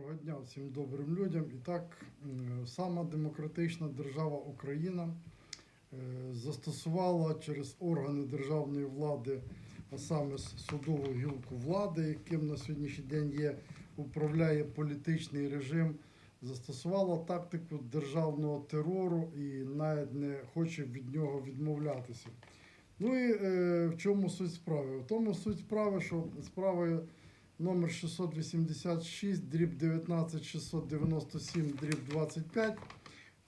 Доброго дня всім добрим людям. І так, сама демократична держава Україна е, застосувала через органи державної влади, а саме судову гілку влади, яким на сьогоднішній день є, управляє політичний режим, застосувала тактику державного терору і навіть не хоче від нього відмовлятися. Ну і е, в чому суть справи? В тому суть справи, що справою номер 686, дріб 19 697, дріб 25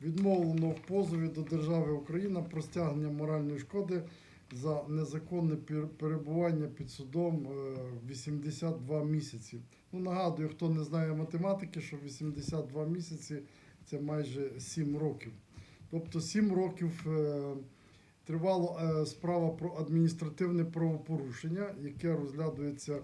відмовлено в позові до держави Україна про стягнення моральної шкоди за незаконне перебування під судом е, 82 місяці. Ну, нагадую, хто не знає математики, що 82 місяці це майже 7 років. Тобто 7 років е, тривала е, справа про адміністративне правопорушення, яке розглядується е,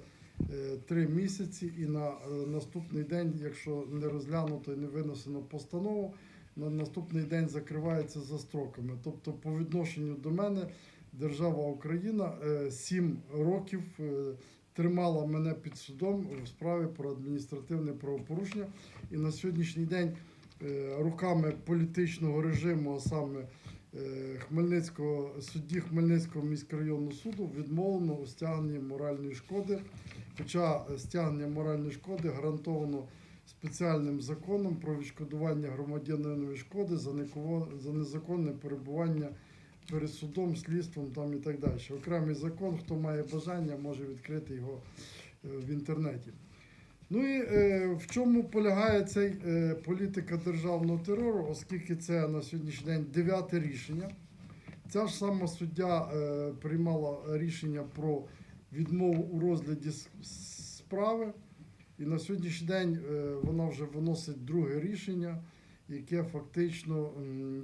три місяці, і на е, наступний день, якщо не розглянуто і не винесено постанову, на наступний день закривається за строками. Тобто, по відношенню до мене, держава Україна е, сім років е, тримала мене під судом в справі про адміністративне правопорушення. І на сьогоднішній день е, руками політичного режиму, а саме е, Хмельницького судді Хмельницького міськрайонного суду відмовлено у стягненні моральної шкоди. Хоча стягнення моральної шкоди гарантовано спеціальним законом про відшкодування громадянинової шкоди за, незаконне перебування перед судом, слідством там і так далі. Окремий закон, хто має бажання, може відкрити його е, в інтернеті. Ну і е, в чому полягає цей е, політика державного терору, оскільки це на сьогоднішній день дев'яте рішення. Ця ж сама суддя приймала рішення про відмову у розгляді справи, і на сьогоднішній день е, вона вже виносить друге рішення, яке фактично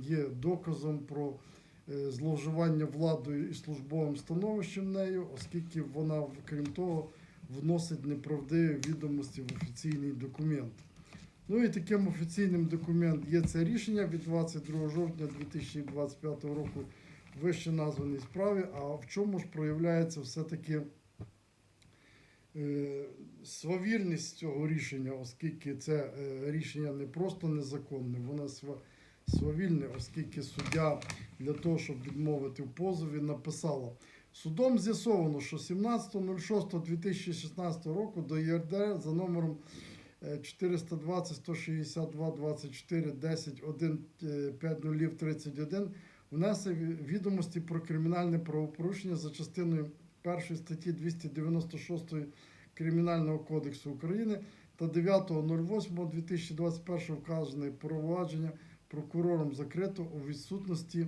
є доказом про е, зловживання владою і службовим становищем нею, оскільки вона, крім того, вносить неправдиві відомості в офіційний документ. Ну і таким офіційним документом є це рішення від 22 жовтня 2025 року вище названій справі. А в чому ж проявляється все-таки е, свавільність цього рішення, оскільки це е, рішення не просто незаконне, воно свавільне, оскільки суддя для того, щоб відмовити в позові, написала. Судом з'ясовано, що 17.06.2016 року до ЄРДР за номером е, 420 162 24 10 1 5 0 31 внесе відомості про кримінальне правопорушення за частиною 1 статті 296 Кримінального кодексу України та 9.08.2021 вказане провадження прокурором закрито у відсутності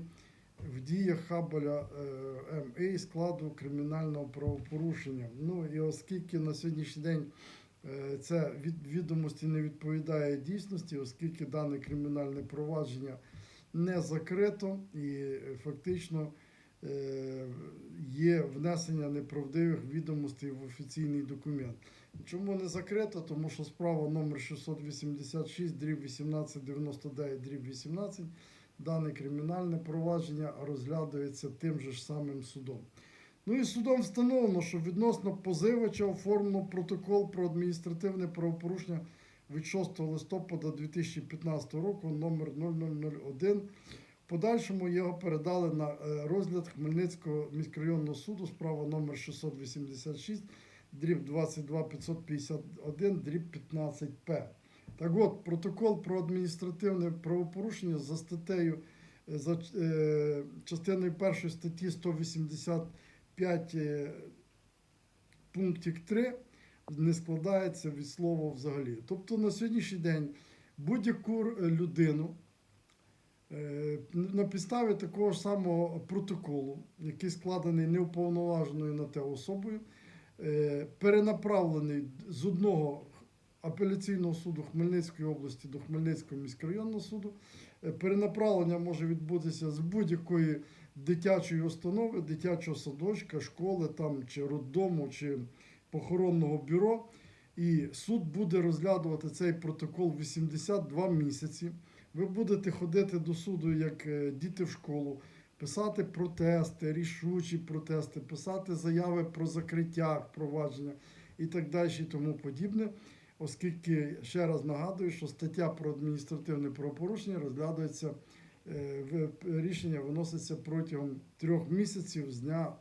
в діях Хабаля е, МІ складу кримінального правопорушення. Ну і оскільки на сьогоднішній день е, це від відомості не відповідає дійсності, оскільки дане кримінальне провадження не закрито і е, фактично е, є внесення неправдивих відомостей в офіційний документ. Чому не закрито? Тому що справа номер 686, дріб 1899, дріб 18, дане кримінальне провадження розглядується тим же ж самим судом. Ну і судом встановлено, що відносно позивача оформлено протокол про адміністративне правопорушення від 6 листопада 2015 року номер 0001. В подальшому його передали на е, розгляд Хмельницького міськрайонного суду, справа номер 686, дріб 22 551, дріб 15П. Так от, протокол про адміністративне правопорушення за статтею, е, за е, частиною першої статті 185 е, пунктик 3 не складається від слова взагалі. Тобто на сьогоднішній день будь-яку е, людину е, на підставі такого ж самого протоколу, який складений неуповноваженою на те особою, е, перенаправлений з одного апеляційного суду Хмельницької області до Хмельницького міськрайонного суду. Перенаправлення може відбутися з будь-якої дитячої установи, дитячого садочка, школи там, чи роддому, чи похоронного бюро. І суд буде розглядувати цей протокол 82 місяці. Ви будете ходити до суду як е, діти в школу, писати протести, рішучі протести, писати заяви про закриття провадження і так далі, і тому подібне. оскільки ще раз нагадую, що стаття про адміністративне правопорушення розглядається е, рішення виноситься протягом трьох місяців з дня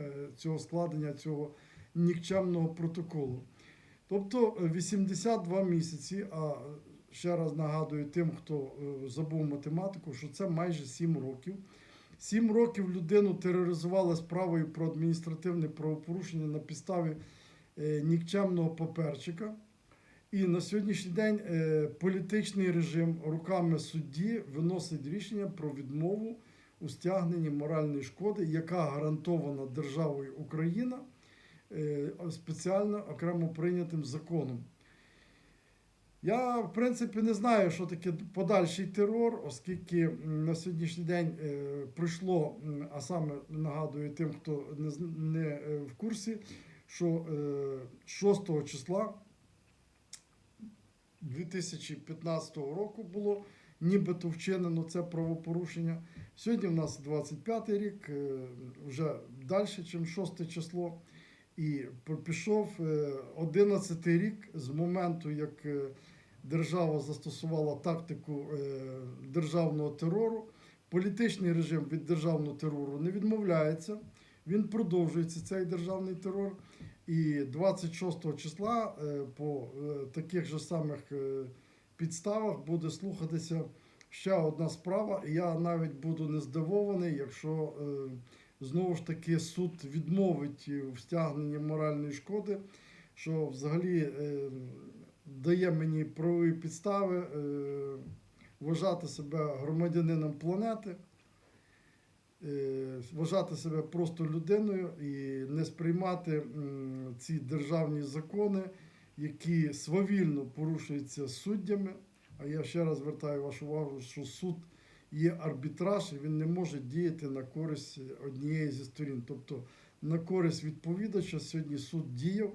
е, цього складення цього нікчемного протоколу. Тобто е, 82 місяці, а ще раз нагадую тим, хто е, забув математику, що це майже 7 років. Сім років людину тероризували справою про адміністративне правопорушення на підставі е, нікчемного паперчика. І на сьогоднішній день е, політичний режим руками судді виносить рішення про відмову у стягненні моральної шкоди, яка гарантована державою Україна е, спеціально окремо прийнятим законом. Я, в принципі, не знаю, що таке подальший терор, оскільки на сьогоднішній день е, пройшло, а саме нагадую тим, хто не, е, в курсі, що е, 6 числа 2015 року було нібито вчинено це правопорушення. Сьогодні в нас 25 рік, е, вже далі, ніж 6 число. І пішов е, 11 рік з моменту, як е, держава застосувала тактику е, державного терору. Політичний режим від державного терору не відмовляється. Він продовжується цей державний терор. І 26 числа е, по е, таких же самих е, підставах буде слухатися ще одна справа. І я навіть буду не здивований, якщо е, знову ж таки суд відмовить в стягненні моральної шкоди, що взагалі е, дає мені правові підстави е, вважати себе громадянином планети. е, Вважати себе просто людиною і не сприймати ці державні закони, які свавільно порушуються суддями. А я ще раз звертаю вашу увагу, що суд є арбітраж, і він не може діяти на користь однієї зі сторін. Тобто на користь відповідача сьогодні суд діяв,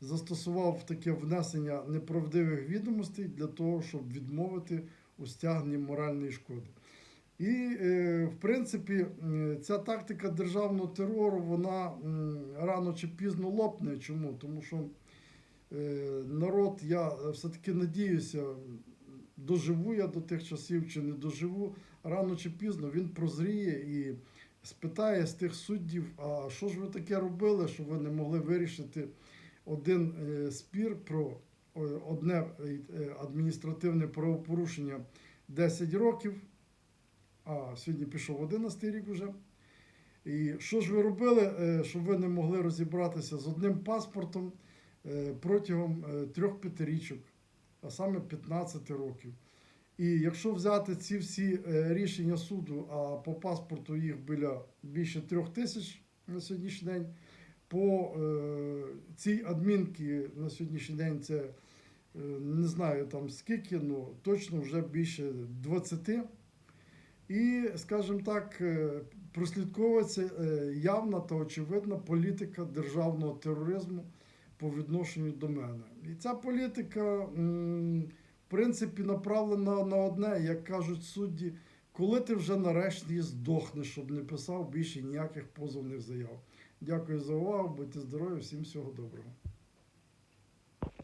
застосував таке внесення неправдивих відомостей для того, щоб відмовити у стягненні моральної шкоди. І, е, в принципі, ця тактика державного терору, вона рано чи пізно лопне. Чому? Тому що е, народ, я все-таки надіюся, доживу я до тих часів чи не доживу, рано чи пізно він прозріє і спитає з тих суддів, а що ж ви таке робили, що ви не могли вирішити один е, спір про е, одне е, адміністративне правопорушення 10 років, а сьогодні пішов 11 рік уже. І що ж ви робили, щоб ви не могли розібратися з одним паспортом протягом трьох п'ятирічок, а саме 15 років. І якщо взяти ці всі е, рішення суду, а по паспорту їх біля більше трьох тисяч на сьогоднішній день, по е, цій адмінці на сьогоднішній день це е, не знаю там скільки, ну точно вже більше 20. І, скажімо так, прослідковується явна та очевидна політика державного тероризму по відношенню до мене. І ця політика, принципі, направлена на одне, як кажуть судді, коли ти вже нарешті здохнеш, щоб не писав більше ніяких позовних заяв. Дякую за увагу, будьте здорові, всім всього доброго.